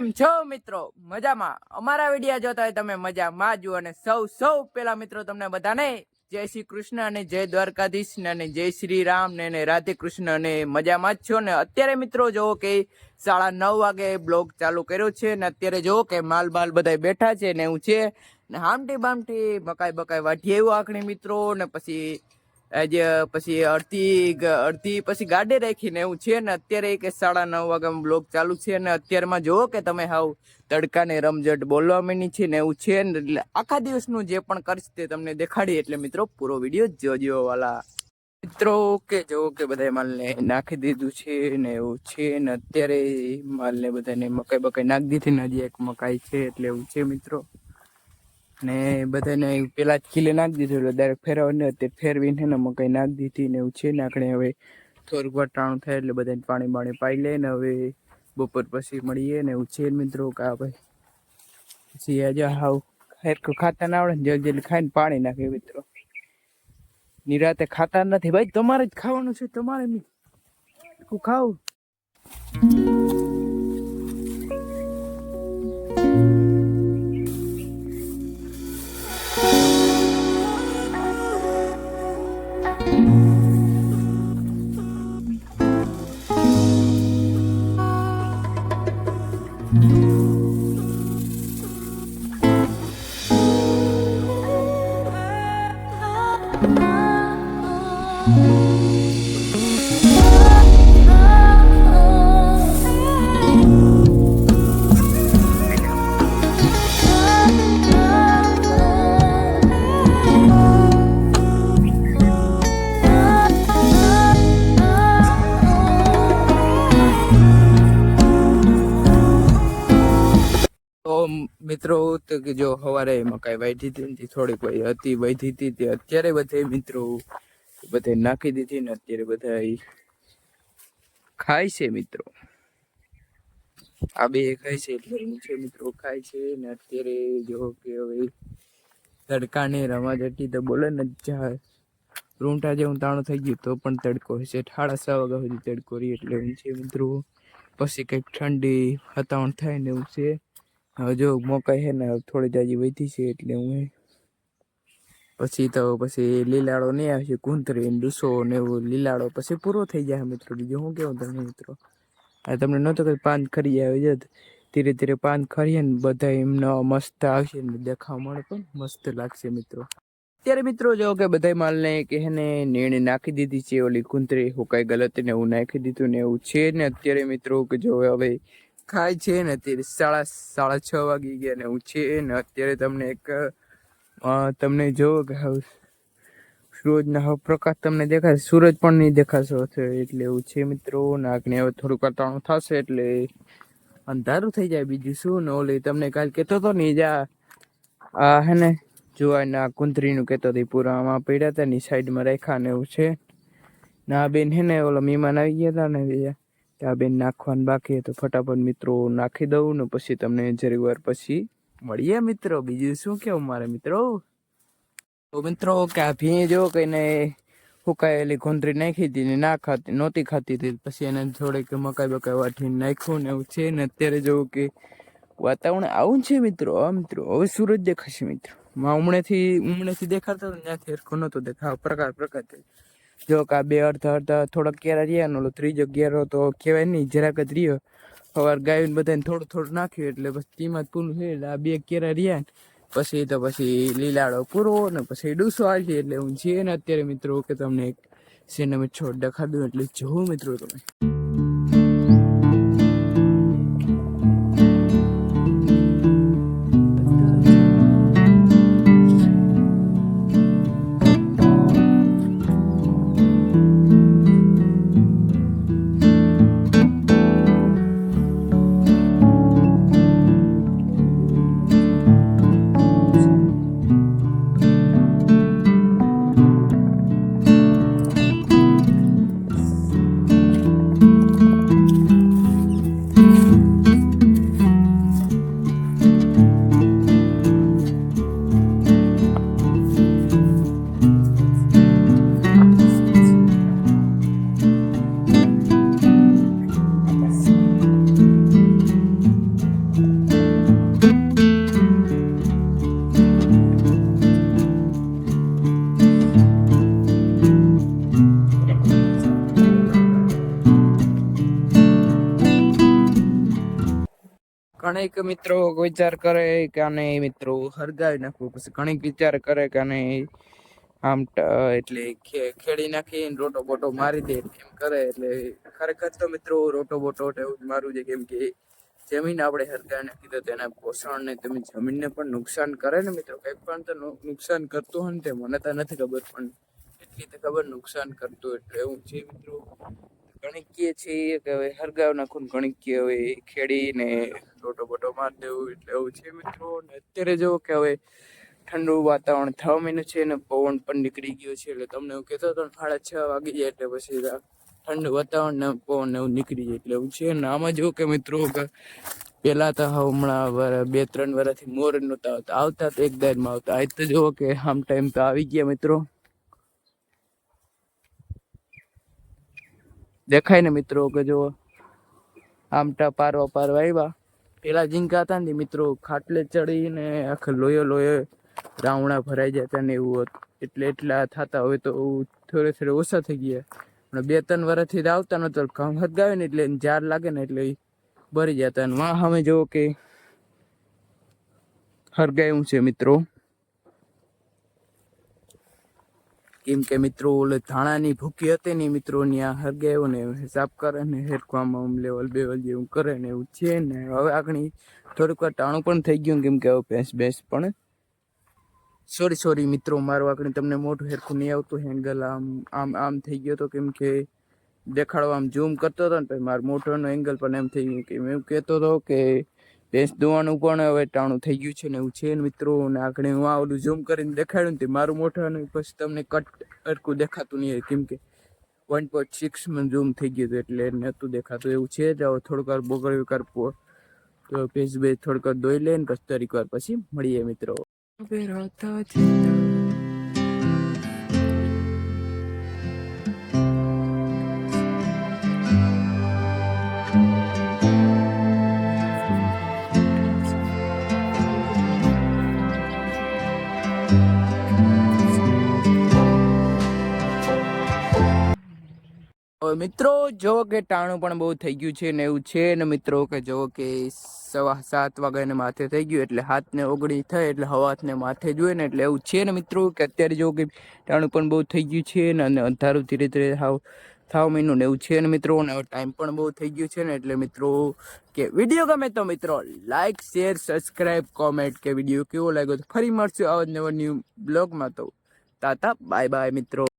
કેમ છો મિત્રો? મજામાં. અમારા વિડીયા જોતા હોય તમે મજામાં જુઓ અને સૌ સૌ પેલા મિત્રો તમને બધાને જય શ્રી કૃષ્ણ અને જય દ્વારકાધીશ અને જય શ્રી રામ ને રાધે કૃષ્ણ અને મજામાં જ છો. ને અત્યારે મિત્રો જુઓ કે સાડા નવ વાગે બ્લોગ ચાલુ કર્યો છે ને અત્યારે જોવો કે માલ બાલ બધા બેઠા છે ને એવું છે ને હામટી બામટી બકાઈ બકાઈ વાઢીએ એવું આખણી મિત્રો ને પછી આજે પછી અડધી અડધી પછી ગાડી રાખીને એવું છે ને, અત્યારે કે સાડા નવ વાગ્યામાં બ્લોગ ચાલુ છે ને, અત્યારમાં જોવો કે તમે હાવ તડકાને રમઝટ બોલવા માંડી છે ને એવું છે ને, એટલે આખા દિવસનું જે પણ કરશે તે તમને દેખાડી એટલે મિત્રો, પૂરો વીડિયો જોજો વાલા. મિત્રો, કે જો કે બધા માલને નાખી દીધું છે ને એવું છે ને, અત્યારે માલને બધાને મકાઈ બકાઈ નાખી દીધી ને, હજી એક મકાઈ છે એટલે એવું છે મિત્રો. ને બધાને પેલા જ ખીલે નાખી દીધું એટલે ડાયરેક્ટ ફેરવવા ને તે ફેરવીને ને મકાઈ નાખી દીધી ને એવું છે ને આપણે હવે થોડુંક વટાણું થાય એટલે બધાને પાણી બાણી પાઈ લે ને હવે બપોર પછી મળીએ ને એવું છે મિત્રો કા ભાઈ. પછી આજે હાવ હેરખું ખાતા ના આવડે ને જલ્દી જલ્દી ખાઈને પાણી નાખે મિત્રો. નિરાતે ખાતા નથી. ભાઈ, તમારે જ ખાવાનું છે, તમારે ખાવું મિત્રો તો કે જો સવારે મકાઈ વાઢી હતી ને થોડીક વહી હતી વધી હતી, તે અત્યારે બધે મિત્રો બધે નાખી દીધી ને અત્યારે બધા ખાય છે મિત્રો. આ બે ખાય છે એટલે છે મિત્રો ખાય છે ને અત્યારે જો કે હવે તડકાને રમા જતી તો બોલે ને જા રૂંટા જેવું તાણું થઈ ગયું તો પણ તડકો હશે. સાડા છ વાગ્યા સુધી તડકો રહી એટલે છે મિત્રો, પછી કંઈક ઠંડી વાતાવરણ થાય ને એવું છે. હવે જો મકાઈ છે ને થોડી જાજી વધી છે એટલે હું પછી તો પછી લીલાડો નહીં આવશે, કુંતરી ડૂસો ને એવું લીલાડો પછી પૂરો થઈ જાય મિત્રો. બીજું હું કેવું તમને મિત્રો? આ તમને નહોતો કઈ પાન ખરી આવે છે ધીરે ધીરે પાન ખરીએ ને બધા એમનો મસ્ત આવશે ને, દેખાવ મળે પણ મસ્ત લાગશે મિત્રો. અત્યારે મિત્રો જો કે બધા માલને કે ને, નીણે નાખી દીધી છે ઓલી કુંતરી, હું કઈ ગલત ને એવું નાખી દીધું ને એવું છે ને અત્યારે મિત્રો, કે જો હવે ખાય છે ને અત્યારે સાડા સાડા છ વાગી ગયા ને એવું છે ને અત્યારે તમને એક તમને જોવો કે સૂરજના હવે પ્રકાશ તમને દેખાય સૂરજ પણ નહીં દેખાશો એટલે એવું છે મિત્રો. નાકને હવે થોડુંક કરતાણું થશે એટલે અંધારું થઈ જાય બીજું શું ને ઓલી તમને કાલ કહેતો હતો ને જા આ હે ને જોવાના કુંતરીનું કહેતો હતી પૂરામાં પડ્યા હતા ની સાઈડમાં રાખ્યા ને એવું છે. ના બેન હે ને ઓલા મહેમાન આવી ગયા હતા ને બીજા ત્યાં બેન નાખવાનું બાકી તો ફટાફટ મિત્રો નાખી દઉં ને પછી તમને જરી વાર પછી મળીએ મિત્રો. બીજું શું કેવું મારે મિત્રો? તો મિત્રો કે આ ભીં જો કઈને હુકાયેલી ઘોંતરી નાખી હતી ને ના ખાતી, નહોતી ખાતી હતી. પછી એને થોડીક મકાઈ બકાઈ વાટીને નાખ્યું ને એવું છે ને અત્યારે જોવું કે વાતાવરણ આવું છે મિત્રો, હા મિત્રો. હવે સૂરજ દેખાશે મિત્રો. માં ઉમણેથી દેખાતો હતો ત્યાંથી હરખો નહોતો દેખાવ પ્રકાર પ્રકાર. થઈ. જો કે બે અડધા અડધા થોડોક કેરા રહ્યા ને ઓલો ત્રીજો કેરો તો કહેવાય નહીં જરાક જ રહ્યો. સવાર ગાયું બધાને થોડું થોડું નાખ્યું એટલે પછી તેમાં જ પૂરું થયું એટલે આ બે કેરા રહ્યા પછી તો પછી લીલાડો પૂરો ને પછી ડૂસો આવી એટલે હું છે ને અત્યારે મિત્રો કે તમને એક સિનેમા છોડ દેખાડું એટલે જોવો મિત્રો તમે. ઘણીક મિત્રો વિચાર કરે કે આને મિત્રો હરગાવી નાખવું. પછી ઘણીક વિચાર કરે કે આને આમ એટલે ખેડી નાખીને રોટો બોટો મારી દે એમ કરે. એટલે ખરેખર તો મિત્રો રોટો બોટો એવું જ મારવું છે કેમ કે જમીન આપણે હરગાવી નાખી તો તેના પોષણને તમે જમીનને પણ નુકસાન કરે ને મિત્રો. કંઈક પણ તો નુકસાન કરતું હોય ને તે મને તો નથી ખબર. પણ એટલી તો ખબર નુકસાન કરતું એટલે એવું છે મિત્રો. કહે છે, કે હવે હરગાવ નાખું ગણિકીય હવે ખેડીને રોટો બોટો મારી દેવું એટલે એવું છે મિત્રો. ને અત્યારે જો કે હવે ઠંડુ વાતાવરણ થવા મહિનું છે ને પવન પણ નીકળી ગયો છે, એટલે તમને હું કહેતો હતો સાડા છ વાગી જાય એટલે પછી ઠંડુ વાતાવરણ ને પવન એવું નીકળી જાય એટલે એવું છે. ને આમાં જો કે મિત્રો પેલા તો હમણાં બે ત્રણ વર્ષથી મોર નહોતા આવતા આવતા તો એક દાયરમાં આવતા. આજ તો જુઓ કે આમ ટાઈમ તો આવી ગયા મિત્રો. દેખાય ને મિત્રો કે જો આમટા પારવા પારવા આવ્યા પેલા ઝીંકા હતા ને મિત્રો, ખાટલે ચડીને આખા લોયો લોયો રાવણા ભરાઈ જતા ને એવું હતું. એટલે એટલા થતા હવે તો થોડે થોડે ઓછા થઈ ગયા. પણ બે ત્રણ વર્ષથી આવતા નતો ઘઉં ગાવે ને એટલે ઝાડ લાગે ને એટલે ભરી જતા અને વાં સામે જોવો કે હરગાયું છે મિત્રો. કેમ કે મિત્રો, ઓલે ધાણાની ભૂકી હતી ને મિત્રો ત્યાં હરગાયો ને હિસાબ કરે ને હેરખવામાં આમ લેવલ બેવલ જેવું કરે ને એવું છે ને હવે આગળ થોડુંક વાર ટાણું પણ થઈ ગયું કેમ કે હવે ભેંસ ભેંસ પણ. સોરી સોરી મિત્રો, મારું આગળ તમને મોટું હેરખું નહીં આવતું એંગલ આમ આમ આમ થઈ ગયો તો કેમ કે દેખાડવા આમ ઝૂમ કરતો હતો ને પછી મારો મોટોનો એંગલ પણ એમ થઈ ગયું કે એમ કહેતો હતો કે ભેંસ દોવાનું પણ હવે ટાણું થઈ ગયું છે ને એવું છે ને મિત્રો, ને આગળ હું આ ઓલું ઝૂમ કરીને દેખાડ્યું ને તે મારું મોઢાનું પછી તમને કટ અટકું દેખાતું નહીં કેમ કે વન પોઈન્ટ સિક્સમાં ઝૂમ થઈ ગયું હતું એટલે નહોતું દેખાતું, એવું છે જ. હવે થોડીક વાર બગડ્યું કર પો. તો પેજ બે થોડુંક દોઈ લે ને પછી તરીક વાર પછી મળીએ મિત્રો. મિત્રો, જો કે ટાણું પણ બહુ થઈ ગયું છે ને એવું છે ને મિત્રો, કે જો કે સવા સાત વાગ્યાને માથે થઈ ગયું એટલે હાથને ઓગળી થાય એટલે હવાથને માથે જોઈએ ને એટલે એવું છે ને મિત્રો, કે અત્યારે જો કે ટાણું પણ બહુ થઈ ગયું છે ને અને અંધારું ધીરે ધીરે હાવ, થાવ મહિનું ને એવું છે ને મિત્રો, ને ટાઈમ પણ બહુ થઈ ગયું છે ને એટલે મિત્રો, કે વીડિયો ગમે તો મિત્રો લાઇક શેર, સબસ્ક્રાઈબ, કોમેન્ટ, કે વીડિયો કેવો લાગ્યો તો ફરી મળશું આવા નવા ન્યૂ બ્લોગમાં તો. તાતા, બાય બાય મિત્રો.